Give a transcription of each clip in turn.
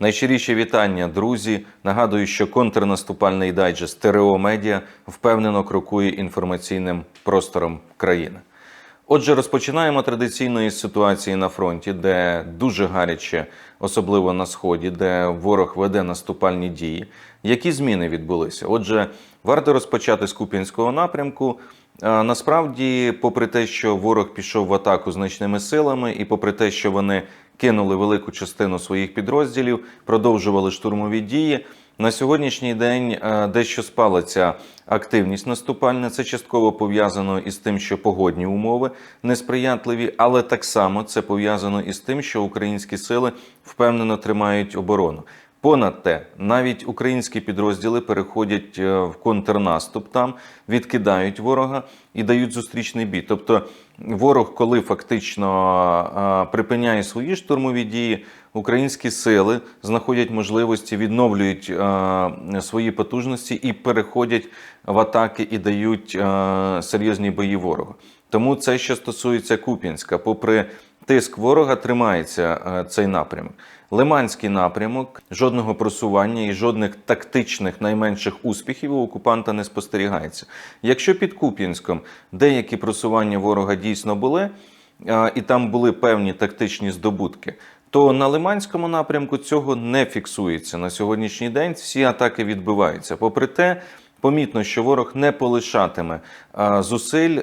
Найщиріші вітання, друзі. Нагадую, що контрнаступальний дайджест ТРО Медіа впевнено крокує інформаційним простором країни. Отже, розпочинаємо традиційно із ситуації на фронті, де дуже гаряче, особливо на сході, де ворог веде наступальні дії. Які зміни відбулися? Отже, варто розпочати з Куп'янського напрямку. Насправді, попри те, що ворог пішов в атаку значними силами, і попри те, що вони кинули велику частину своїх підрозділів, продовжували штурмові дії. На сьогоднішній день е, дещо спала ця активність наступальна. Це частково пов'язано із тим, що погодні умови несприятливі, але так само це пов'язано із тим, що українські сили впевнено тримають оборону. Понад те, навіть українські підрозділи переходять е, в контрнаступ там, відкидають ворога і дають зустрічний бій. Тобто, ворог, коли фактично е, припиняє свої штурмові дії, українські сили знаходять можливості, відновлюють е, свої потужності і переходять в атаки і дають серйозні бої ворогу. Тому це, що стосується Куп'янська, попри тиск ворога, тримається цей напрямок. Лиманський напрямок, жодного просування і жодних тактичних найменших успіхів у окупанта не спостерігається. Якщо під Куп'янськом деякі просування ворога дійсно були, і там були певні тактичні здобутки, то на Лиманському напрямку цього не фіксується на сьогоднішній день. Всі атаки відбиваються. Попри те, помітно, що ворог не полишатиме зусиль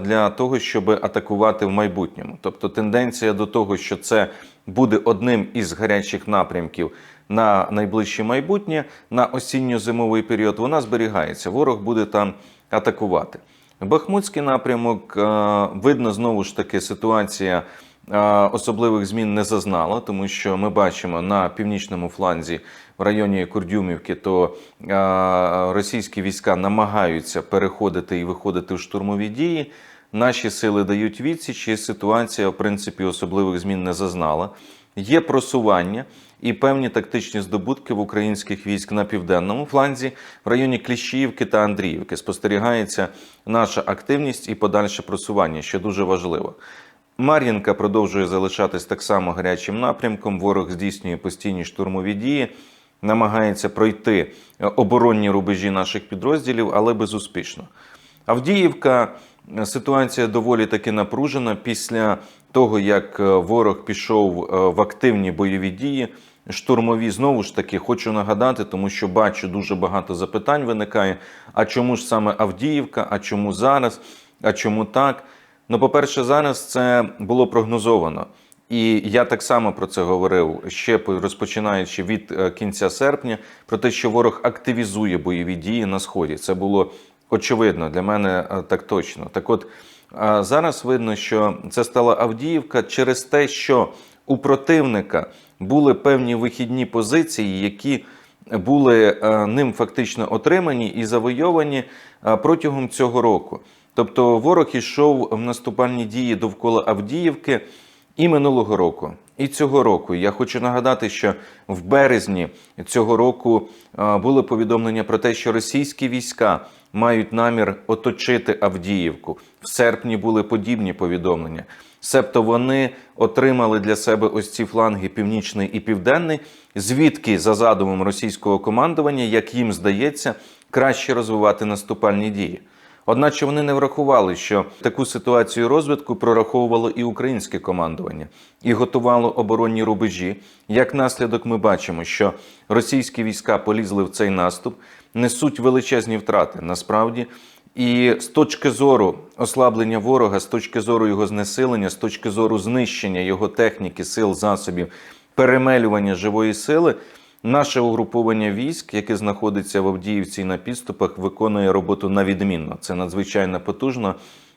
для того, щоб атакувати в майбутньому. Тобто тенденція до того, що це буде одним із гарячих напрямків на найближче майбутнє, на осінньо-зимовий період, вона зберігається. Ворог буде там атакувати. Бахмутський напрямок е, видно знову ж таки ситуація. Особливих змін не зазнала, тому що ми бачимо на північному фланзі в районі Курдюмівки, то російські війська намагаються переходити і виходити в штурмові дії. Наші сили дають відсіч, і ситуація, в принципі, особливих змін не зазнала. Є просування і певні тактичні здобутки в українських військ на південному фланзі, в районі Кліщіївки та Андріївки. Спостерігається наша активність і подальше просування, що дуже важливо. Мар'їнка продовжує залишатись так само гарячим напрямком. Ворог здійснює постійні штурмові дії, намагається пройти оборонні рубежі наших підрозділів, але безуспішно. Авдіївка е, ситуація доволі таки напружена після того, як е, ворог пішов е, в активні бойові дії. Штурмові знову ж таки хочу нагадати, тому що бачу дуже багато запитань виникає. А чому ж саме Авдіївка? А чому зараз? А чому так? Ну, по-перше, зараз це було прогнозовано. І я так само про це говорив ще по- розпочинаючи від е, кінця серпня, про те, що ворог активізує бойові дії на сході. Це було очевидно для мене е, так точно. Так, от е, зараз видно, що це стала Авдіївка через те, що у противника були певні вихідні позиції, які були ним фактично отримані і завойовані протягом цього року. Тобто ворог ішов в наступальні дії довкола Авдіївки і минулого року, і цього року. Я хочу нагадати, що в березні цього року були повідомлення про те, що російські війська мають намір оточити Авдіївку. В серпні були подібні повідомлення. Себто вони отримали для себе ось ці фланги північний і південний, звідки за задумом російського командування, як їм здається, краще розвивати наступальні дії. Одначе вони не врахували, що таку ситуацію розвитку прораховувало і українське командування і готувало оборонні рубежі. Як наслідок, ми бачимо, що російські війська полізли в цей наступ, несуть величезні втрати насправді. І з точки зору ослаблення ворога, з точки зору його знесилення, з точки зору знищення його техніки, сил, засобів, перемелювання живої сили, наше угруповання військ, яке знаходиться в Авдіївці і на підступах, виконує роботу на відмінно. Це надзвичайно потужно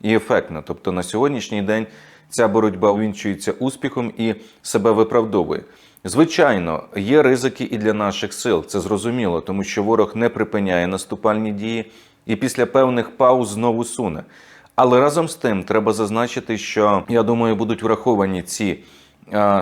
і ефектно. Тобто на сьогоднішній день ця боротьба увінчується успіхом і себе виправдовує. Звичайно, є ризики і для наших сил. Це зрозуміло, тому що ворог не припиняє наступальні дії і після певних пауз знову суне. Але разом з тим треба зазначити, що я думаю, будуть враховані ці,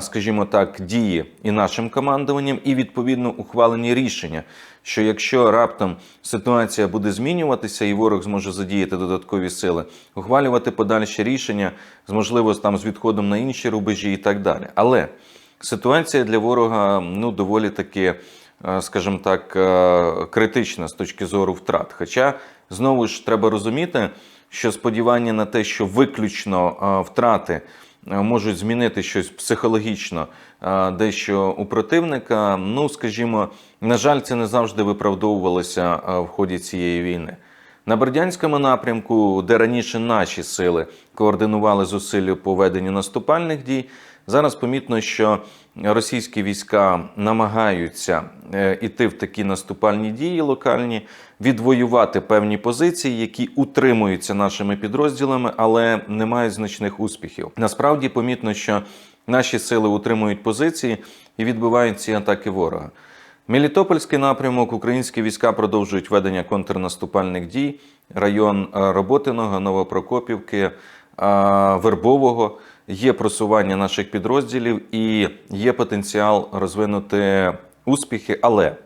скажімо так, дії і нашим командуванням, і відповідно ухвалені рішення. Що якщо раптом ситуація буде змінюватися, і ворог зможе задіяти додаткові сили, ухвалювати подальші рішення з можливо там з відходом на інші рубежі і так далі. Але ситуація для ворога ну доволі таки, е, скажімо так, е, критична з точки зору втрат. Хоча знову ж треба розуміти, що сподівання на те, що виключно е, втрати можуть змінити щось психологічно е, дещо у противника. Ну, скажімо, на жаль, це не завжди виправдовувалося е, в ході цієї війни. На Бердянському напрямку, де раніше наші сили координували зусилля по веденню наступальних дій, зараз помітно, що російські війська намагаються е, іти в такі наступальні дії локальні, відвоювати певні позиції, які утримуються нашими підрозділами, але не мають значних успіхів. Насправді помітно, що наші сили утримують позиції і відбивають ці атаки ворога. Мелітопольський напрямок українські війська продовжують ведення контрнаступальних дій. Район е, Роботиного, Новопрокопівки, е, Вербового. Є просування наших підрозділів і є потенціал розвинути успіхи. Але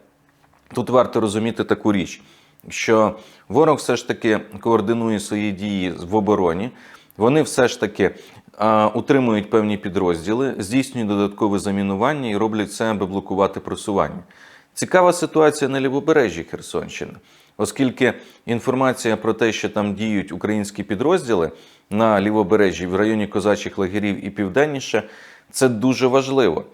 тут варто розуміти таку річ, що ворог все ж таки координує свої дії в обороні. Вони все ж таки утримують певні підрозділи, здійснюють додаткове замінування і роблять все, аби блокувати просування. Цікава ситуація на лівобережжі Херсонщини, оскільки інформація про те, що там діють українські підрозділи на лівобережжі в районі козачих лагерів і південніше, це дуже важливо.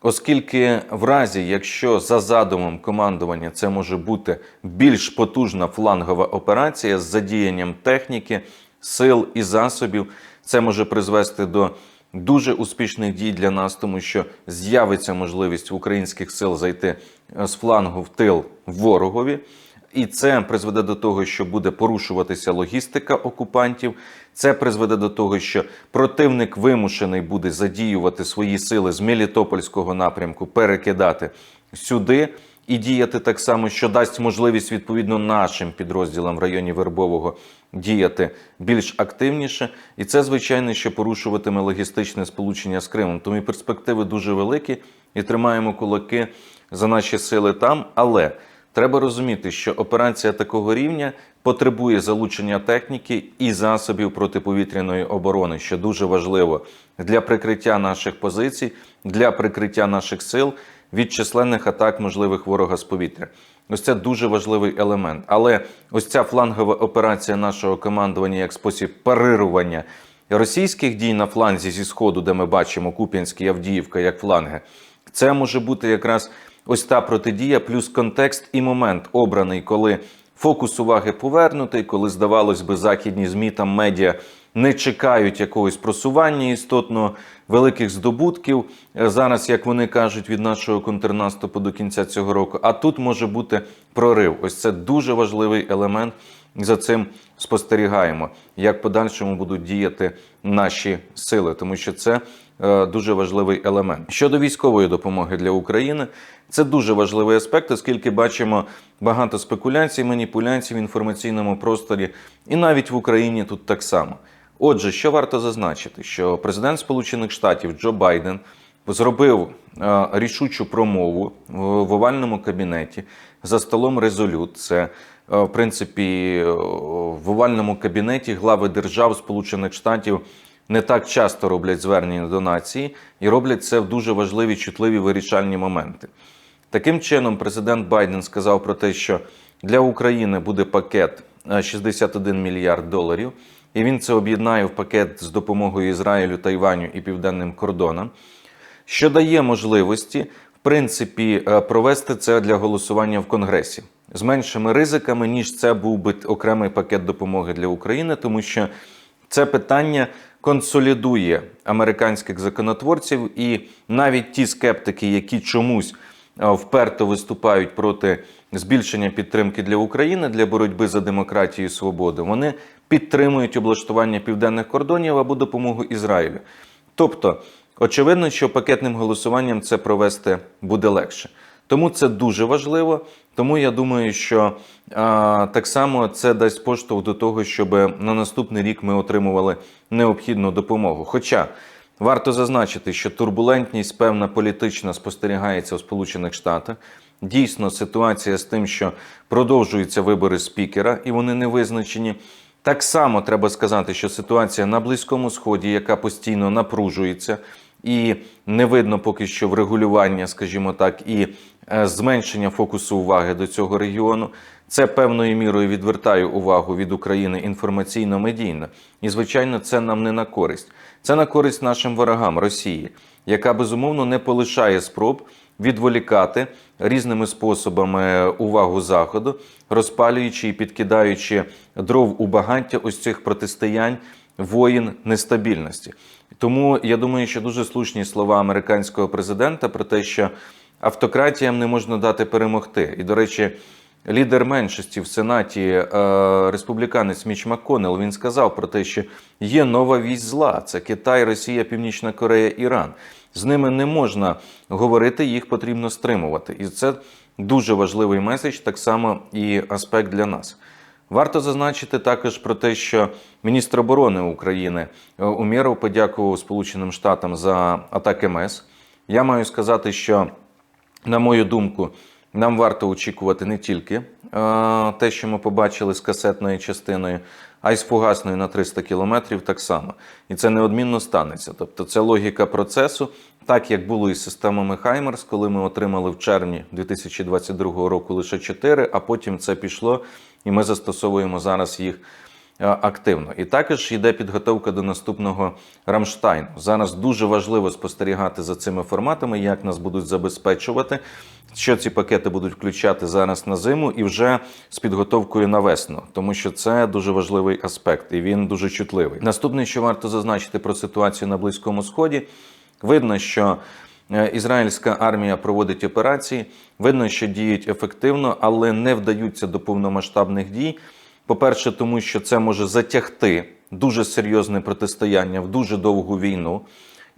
Оскільки в разі, якщо за задумом командування це може бути більш потужна флангова операція з задіянням техніки, сил і засобів, це може призвести до дуже успішних дій для нас, тому що з'явиться можливість українських сил зайти з флангу в тил ворогові. І це призведе до того, що буде порушуватися логістика окупантів. Це призведе до того, що противник вимушений буде задіювати свої сили з Мелітопольського напрямку, перекидати сюди і діяти так само, що дасть можливість відповідно нашим підрозділам в районі Вербового діяти більш активніше. І це, звичайно, що порушуватиме логістичне сполучення з Кримом. Тому перспективи дуже великі, і тримаємо кулаки за наші сили там. Але Треба розуміти, що операція такого рівня потребує залучення техніки і засобів протиповітряної оборони, що дуже важливо для прикриття наших позицій, для прикриття наших сил від численних атак можливих ворога з повітря. Ось це дуже важливий елемент. Але ось ця флангова операція нашого командування як спосіб парирування російських дій на фланзі зі сходу, де ми бачимо Куп'янський Авдіївка як фланги, це може бути якраз. Ось та протидія, плюс контекст і момент обраний, коли фокус уваги повернутий, коли здавалось би, західні змі там медіа не чекають якогось просування істотно великих здобутків. е, Зараз, як вони кажуть, від нашого контрнаступу до кінця цього року. А тут може бути прорив. Ось це дуже важливий елемент. За цим спостерігаємо, як подальшому будуть діяти наші сили, тому що це е, дуже важливий елемент. Щодо військової допомоги для України, це дуже важливий аспект, оскільки бачимо багато спекуляцій, маніпуляцій в інформаційному просторі, і навіть в Україні тут так само. Отже, що варто зазначити, що президент Сполучених Штатів Джо Байден зробив е, рішучу промову в, овальному кабінеті за столом резолют. Це в принципі е, в овальному кабінеті глави держав Сполучених Штатів не так часто роблять звернення до нації і роблять це в дуже важливі чутливі вирішальні моменти. Таким чином, президент Байден сказав про те, що для України буде пакет е, 61 мільярд доларів, і він це об'єднає в пакет з допомогою Ізраїлю, Тайваню і південним кордонам, що дає можливості, в принципі, е, провести це для голосування в Конгресі з меншими ризиками, ніж це був би окремий пакет допомоги для України, тому що це питання консолідує американських законотворців, і навіть ті скептики, які чомусь е, вперто виступають проти збільшення підтримки для України для боротьби за демократію і свободу, вони підтримують облаштування південних кордонів або допомогу Ізраїлю. Тобто, очевидно, що пакетним голосуванням це провести буде легше. Тому це дуже важливо. Тому я думаю, що а, так само це дасть поштовх до того, щоб на наступний рік ми отримували необхідну допомогу. Хоча варто зазначити, що турбулентність певна політична спостерігається у Сполучених Штатах. Дійсно, ситуація з тим, що продовжуються вибори спікера, і вони не визначені. Так само треба сказати, що ситуація на Близькому Сході, яка постійно напружується, і не видно поки що врегулювання, скажімо так, і е, зменшення фокусу уваги до цього регіону. Це певною мірою відвертає увагу від України інформаційно-медійно. І, звичайно, це нам не на користь. Це на користь нашим ворогам Росії, яка безумовно не полишає спроб відволікати різними способами увагу Заходу, розпалюючи і підкидаючи дров у багаття ось цих протистоянь, воїн нестабільності. Тому я думаю, що дуже слушні слова американського президента про те, що автократіям не можна дати перемогти. І, до речі, лідер меншості в Сенаті, е, республіканець Міч Макконел, він сказав про те, що є нова вість зла: це Китай, Росія, Північна Корея, Іран. З ними не можна говорити, їх потрібно стримувати. І це дуже важливий меседж, так само і аспект для нас. Варто зазначити також про те, що міністр оборони України е, Умєров подякував Сполученим Штатам за атаки МЕС. Я маю сказати, що, на мою думку, нам варто очікувати не тільки е, те, що ми побачили з касетною частиною, а й з фугасною на 300 кілометрів так само. І це неодмінно станеться. Тобто це логіка процесу, так як було із системами Хаймерс, коли ми отримали в червні 2022 року лише 4, а потім це пішло, і ми застосовуємо зараз їх активно. І також йде підготовка до наступного Рамштайну. Зараз дуже важливо спостерігати за цими форматами, як нас будуть забезпечувати, що ці пакети будуть включати зараз на зиму і вже з підготовкою на весну, тому що це дуже важливий аспект, і він дуже чутливий. Наступне, що варто зазначити про ситуацію на Близькому Сході, видно, що. Е, Ізраїльська армія проводить операції, видно, що діють ефективно, але не вдаються до повномасштабних дій. По-перше, тому що це може затягти дуже серйозне протистояння в дуже довгу війну.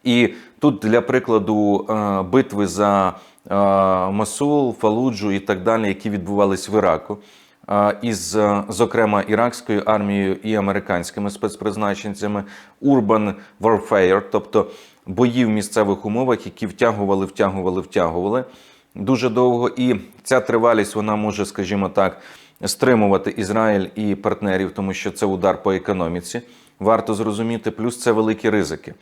І тут, для прикладу, е, битви за е, Масул, Фалуджу і так далі, які відбувались в Іраку, е, із, зокрема, іракською армією і американськими спецпризначенцями, Urban Warfare, тобто бої в місцевих умовах, які втягували, втягували, втягували дуже довго. І ця тривалість вона може, скажімо так, стримувати Ізраїль і партнерів, тому що це удар по економіці. Варто зрозуміти, плюс це великі ризики.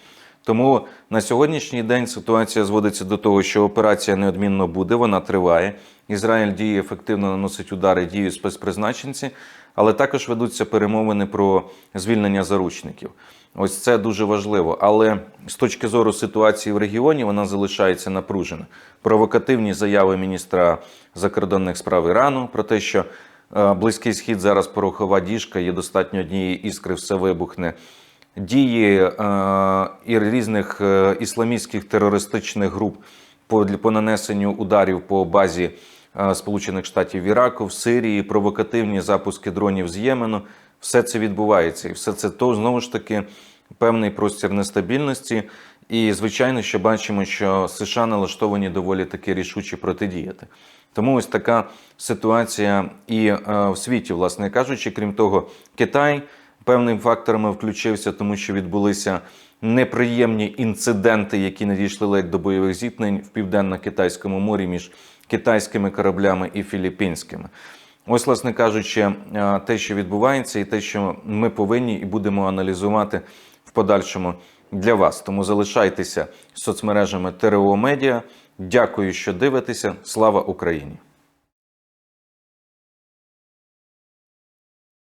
Тому на сьогоднішній день ситуація зводиться до того, що операція неодмінно буде, вона триває. Ізраїль діє ефективно наносить удари, діють спецпризначенці, але також ведуться перемовини про звільнення заручників. Ось це дуже важливо. Але з точки зору ситуації в регіоні вона залишається напружена. Провокативні заяви міністра закордонних справ Ірану про те, що близький схід зараз порохова діжка, є достатньо однієї іскри, все вибухне. Дії е, і різних е, ісламістських терористичних груп по, по нанесенню ударів по базі е, Сполучених Штатів Іраку, в Сирії, провокативні запуски дронів з Ємену. Все це відбувається, і все це то знову ж таки певний простір нестабільності. І звичайно, що бачимо, що США налаштовані доволі таки рішуче протидіяти. Тому ось така ситуація і е, в світі, власне кажучи, крім того, Китай певними факторами включився, тому що відбулися неприємні інциденти, які надійшли ледь до бойових зіткнень в південно-китайському морі між китайськими кораблями і філіппінськими. Ось, власне кажучи, е, те, що відбувається, і те, що ми повинні і будемо аналізувати в подальшому для вас. Тому залишайтеся соцмережами ТРО Медіа. Дякую, що дивитеся. Слава Україні!